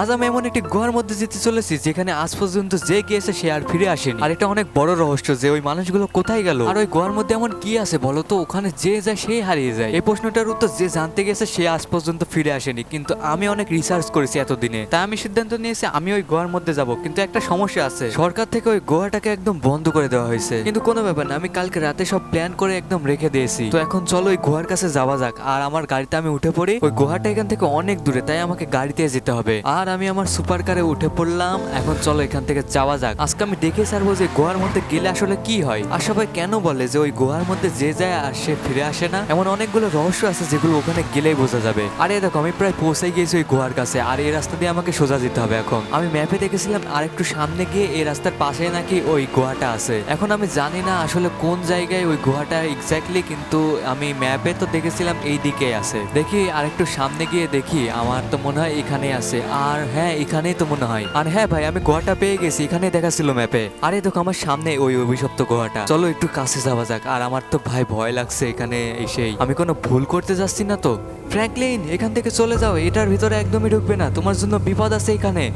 আজ আমি এমন একটি গুহার মধ্যে যেতে চলেছি, যেখানে আজ পর্যন্ত যে গিয়েছে সে আর ফিরে আসেনি। আর এটা অনেক বড় রহস্য যে ওই মানুষগুলো কোথায় গেল? আর ওই গুহার মধ্যে এমন কি আছে বলো তো? ওখানে যে যায় সেই হারিয়ে যায়। এই প্রশ্নটার উত্তর যে জানতে গেছে, সে আজ পর্যন্ত ফিরে আসেনি। কিন্তু আমি অনেক রিসার্চ করেছি এতদিনে। তাই আমি সিদ্ধান্ত নিয়েছি আমি ওই গুহার মধ্যে যাব। কিন্তু একটা সমস্যা আছে। সরকার থেকে ওই গুহাটাকে একদম বন্ধ করে দেওয়া হয়েছে। কিন্তু কোনো ব্যাপার না, আমি কালকে রাতে সব প্ল্যান করে একদম রেখে দিয়েছি। তো এখন চলো ওই গুহার কাছে যাওয়া যাক। আর আমার গাড়িতে আমি উঠে পড়ি। ওই গুহাটা এখান থেকে অনেক দূরে, তাই আমাকে গাড়িতে যেতে হবে। আর আমি আমার সুপার কারে উঠে পড়লাম। এখন চলো এখান থেকে যাওয়া যাক। আজকে আমি দেখে ছাড়বো যে গুহার মধ্যে গেলে আসলে কি হয়। আর সবাই কেন বলে যে ওই গুহার মধ্যে যে যায় আর সে ফিরে আসে না? এমন অনেকগুলো রহস্য আছে যেগুলো ওখানে গেলেই বোঝা যাবে। আর দেখো, আমি প্রায় পৌঁছে গিয়েছি ওই গুহার কাছে, আর এই রাস্তা দিয়ে আমাকে সোজা যেতে হবে এখন। আমি ম্যাপে দেখেছিলাম, আর একটু সামনে গিয়ে এই রাস্তার পাশে নাকি ওই গুহাটা আছে। এখন আমি জানি না আসলে কোন জায়গায় ওই গুহাটা এক্স্যাক্টলি কিন্তু আমি ম্যাপে তো দেখেছিলাম এই দিকে আছে। দেখি আর একটু সামনে গিয়ে দেখি, আমার তো মনে হয় এখানে আছে। আর হ্যাঁ এখানেই তো মনে হয়। আর হ্যাঁ ভাই, আমি গোয়াটা পেয়ে গেছি এখানে দেখাছিল ম্যাপে। আরে দেখো আমার সামনে ওই অভিশপ্ত গোয়াটা চলো একটু কাছে যাওয়া যাক। আর আমার তো ভাই ভয় লাগছে এখানে এসেই। আমি কোনো ভুল করতে যাচ্ছি না তো? ফ্র্যাঙ্কলিন, এখান থেকে চলে যাও, এটার ভিতরে একদমই ঢুকবে না। তোমার জন্য বিপদ আছে এখানে।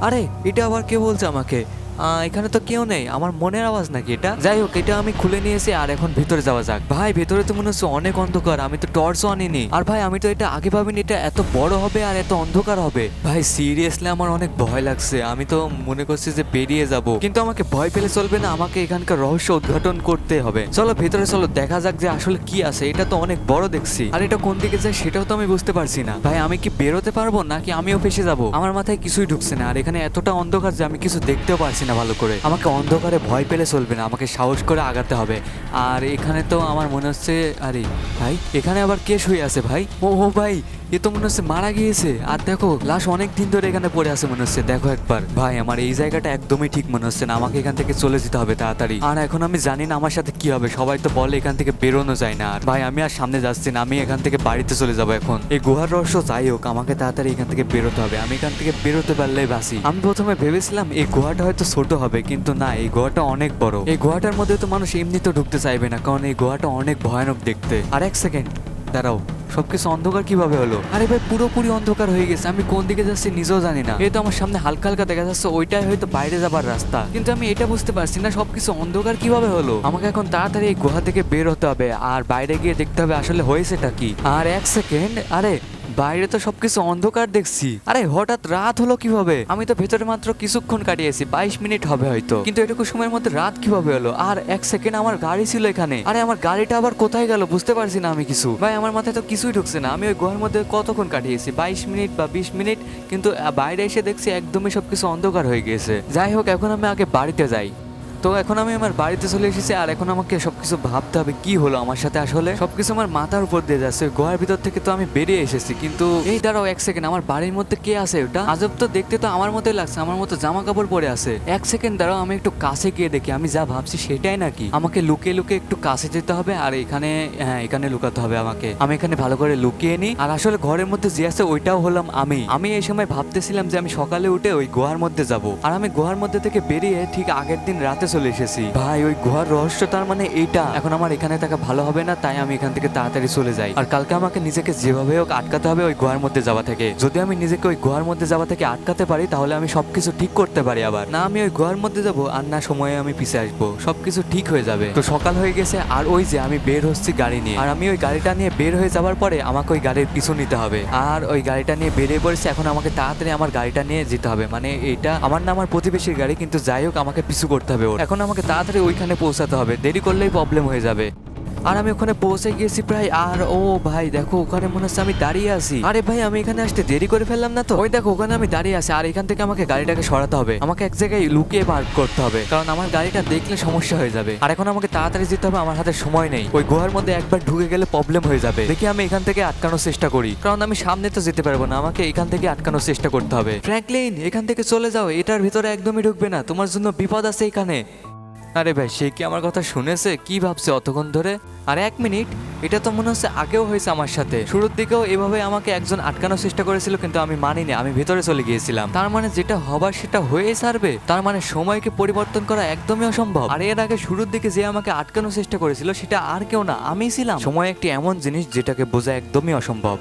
আরে, এটা আবার কে বলছে আমাকে? এখানে তো কেউ নেই। আমার মনের আওয়াজ নাকি এটা? যাই হোক, এটা আমি খুলে নিয়েছি আর এখন ভিতরে যাওয়া যাক। ভাই, ভেতরে তো মনে হচ্ছে অনেক অন্ধকার। আমি তো টর্চও আনিনি। আর ভাই, আমি তো এটা আগে ভাবিনি এটা এত বড় হবে আর এত অন্ধকার হবে। ভাই সিরিয়াসলি আমার অনেক ভয় লাগছে। আমি তো মনে করছি যে বেরিয়ে যাব। কিন্তু আমাকে ভয় পেলে চলবে না। আমাকে এখানকার রহস্য উদ্ঘাটন করতে হবে। চলো, ভেতরে চলো, দেখা যাক যে আসলে কি আছে। এটা তো অনেক বড় দেখছি। আর এটা কোন দিকে যায় সেটাও তো আমি বুঝতে পারছি না। ভাই, আমি কি বেরোতে পারব নাকি আমিও ফেসে যাব? আমার মাথায় কিছুই ঢুকছে না। আর এখানে এতটা অন্ধকার যে আমি কিছু দেখতেও পারছি না ভালো করে। আমাকে অন্ধকারে ভয় পেলে চলবে না, আমাকে সাহস করে আগাতে হবে। আর এখানে তো আমার মনে হচ্ছে, আরে ভাই, এখানে আবার কে শুয়ে আছে ভাই? ও ভাই এ তো মনে হচ্ছে মারা গিয়েছে। আর দেখো, লাশ অনেক দিন ধরে এখানে পড়ে আছে মনে হচ্ছে। দেখো একবার। ভাই, আমার এই জায়গাটা একদমই ঠিক মনে হচ্ছে না। আমাকে এখান থেকে চলে যেতে হবে তাড়াতাড়ি। আর এখন আমি জানি না আমার সাথে কি হবে। সবাই তো বলে এখান থেকে বেরোনো যায় না। আর ভাই, আমি আর সামনে যাচ্ছি না। আমি এখান থেকে বাড়িতে চলে যাব এখন। এই গুহার রহস্য যাই হোক, আমাকে তাড়াতাড়ি এখান থেকে বেরোতে হবে। আমি এখান থেকে বেরোতে পারলেই বাসি আমি প্রথমে ভেবেছিলাম এই গুহাটা হয়তো ছোট হবে, কিন্তু না, এই গুহাটা অনেক বড়। এই গুহাটার মধ্যে তো মানুষ এমনি তো ঢুকতে চাইবে না, কারণ এই গুহাটা অনেক ভয়ানক দেখতে। আর এক সেকেন্ড। দাঁড়াও, সবকিছু অন্ধকার কীভাবে হলো? আরে ভাই, পুরোপুরি অন্ধকার হয়ে গেছে, আমি কোন দিকে যাচ্ছি নিজেও জানি না। তো আমার সামনে হালকা হালকা দেখা যাচ্ছে, ওইটাই হয়তো বাইরে যাবার রাস্তা। কিন্তু আমি এটা বুঝতে পারছি না, সবকিছু অন্ধকার কীভাবে হলো? আমাকে এখন তাড়াতাড়ি এই গুহা থেকে বের হতে হবে, আর বাইরে গিয়ে দেখতে হবে আসলে হয়েছেটা কি। আর এক সেকেন্ড, আরে বাইরে তো সবকিছু অন্ধকার দেখছি। আরে, হঠাৎ রাত হলো কীভাবে? আমি তো ভেতরে মাত্র কিছুক্ষণ কাটিয়েছি, বাইশ মিনিট হবে হয়তো। কিন্তু এটুকু সময়ের মধ্যে রাত কীভাবে হলো? আর এক সেকেন্ড আমার গাড়ি ছিল এখানে। আরে, আমার গাড়িটা আবার কোথায় গেল বুঝতে পারছি না আমি কিছু। ভাই, আমার মাথায় তো কিছুই ঢুকছে না। আমি ওই গুহার মধ্যে কতক্ষণ কাটিয়েছি? বাইশ মিনিট বা বিশ মিনিট? কিন্তু বাইরে এসে দেখছি একদমই সবকিছু অন্ধকার হয়ে গিয়েছে। যাই হোক, এখন আমি আগে বাড়িতে যাই। তো এখন আমি আমার বাড়িতে চলে এসেছি আর এখন আমাকে সবকিছু ভাবতে হবে কি হলো আমার সাথে আসলে। সবকিছু আমার মাথার উপর দিয়ে যাচ্ছে, গুহার ভিতর থেকে তো আমি বেরিয়ে এসেছি। কিন্তু এই দাঁড়াও এক সেকেন্ড আমার বাড়ির মধ্যে কে আছে ওটা? আজব তো দেখতে তো আমার মতোই লাগছে, আমার মতো জামা কাপড় পরে আছে। এক সেকেন্ড দাঁড়াও, আমি একটু কাছে গিয়ে দেখি, আমি যা ভাবছি সেটাই নাকি? আমাকে লুকিয়ে লুকিয়ে একটু কাছে যেতে হবে আর এখানে হ্যাঁ এখানে লুকাতে হবে আমাকে। আমি এখানে ভালো করে লুকিয়ে নিই আর আসলে ঘরের মধ্যে যে আছে ওইটাও হলাম আমি। আমি এই সময় ভাবতেছিলাম যে আমি সকালে উঠে ওই গুহার মধ্যে যাব। আর আমি গুহার মধ্যে থেকে বেরিয়ে ঠিক আগের দিন রাতে চলে এসেছি। ভাই, ওই গুহার রহস্য তার মানে এইটা। এখন আমার এখানে থাকা ভালো হবে না, তাই আমি এখান থেকে তাড়াতাড়ি চলে যাই। আর কালকে আমাকে নিজেকে যেভাবে হোক আটকাতে হবে ওই গুহার মধ্যে যাওয়া থেকে। যদি আমি নিজেকে ওই গুহার মধ্যে যাওয়া থেকে আটকাতে পারি, তাহলে আমি সবকিছু ঠিক করতে পারি আবার। না আমি ওই গুহার মধ্যে যাব, আর না সময়ে আমি পিছে আসব। সবকিছু ঠিক হয়ে যাবে। তো সকাল হয়ে গেছে, আর ওই যে আমি বের হচ্ছি গাড়ি নিয়ে। আর আমি ওই গাড়িটা নিয়ে বের হয়ে যাওয়ার পরে আমাকে ওই গাড়ির পিছু নিতে হবে। আর ওই গাড়িটা নিয়ে বেরিয়ে পড়েছে, এখন আমাকে তাড়াতাড়ি আমার গাড়িটা নিয়ে যেতে হবে। মানে এটা আমার না আমার প্রতিবেশীর গাড়ি, কিন্তু যাই হোক আমাকে পিছু করতে হবে ওর। এখন আমাকে তাড়াতাড়ি ওইখানে পৌঁছাতে হবে। দেরি করলেই প্রবলেম হয়ে যাবে। আর আমি ওখানে পৌঁছে গিয়েছি প্রায়, আর ও ভাই দেখো, ওখানে মনে হচ্ছে আমি দাঁড়িয়ে আছি। আরে ভাই, আমি এখানে আসতে দেরি করে ফেললাম না তো? ওই দেখো, ওখানে আমি দাঁড়িয়ে আছি, আর এখান থেকে আমাকে গাড়িটাকে সরাতে হবে। আমাকে এক জায়গায় লুকিয়ে পার্ক করতে হবে, কারণ আমার গাড়িটা দেখলে সমস্যা হয়ে যাবে। আর এখন আমাকে তাড়াতাড়ি যেতে হবে, আমার হাতে সময় নেই। ওই গুহার মধ্যে একবার ঢুকে গেলে প্রবলেম হয়ে যাবে। দেখি আমি এখান থেকে আটকানোর চেষ্টা করি, কারণ আমি সামনে তো যেতে পারব না, আমাকে এখান থেকে আটকানোর চেষ্টা করতে হবে। ফ্র্যাঙ্কলিন এখান থেকে চলে যাও, এটার ভিতরে একদমই ঢুকবে না, তোমার জন্য বিপদ আছে এখানে। আরে ভাই, সে কি আমার কথা শুনেছে? কি ভাবছে অতক্ষণ ধরে? আর এক মিনিট, এটা তো মনে হচ্ছে আগেও হয়েছে আমার সাথে। শুরুর দিকেও এভাবে আমাকে একজন আটকানোর চেষ্টা করেছিল, কিন্তু আমি মানিনি, আমি ভেতরে চলে গিয়েছিলাম। তার মানে যেটা হবার সেটা হয়েই ছাড়বে তার মানে সময়কে পরিবর্তন করা একদমই অসম্ভব। আর এর আগে শুরুর দিকে যে আমাকে আটকানোর চেষ্টা করেছিল, সেটা আর কেউ না আমি ছিলাম। সময় একটি এমন জিনিস যেটাকে বোঝা একদমই অসম্ভব।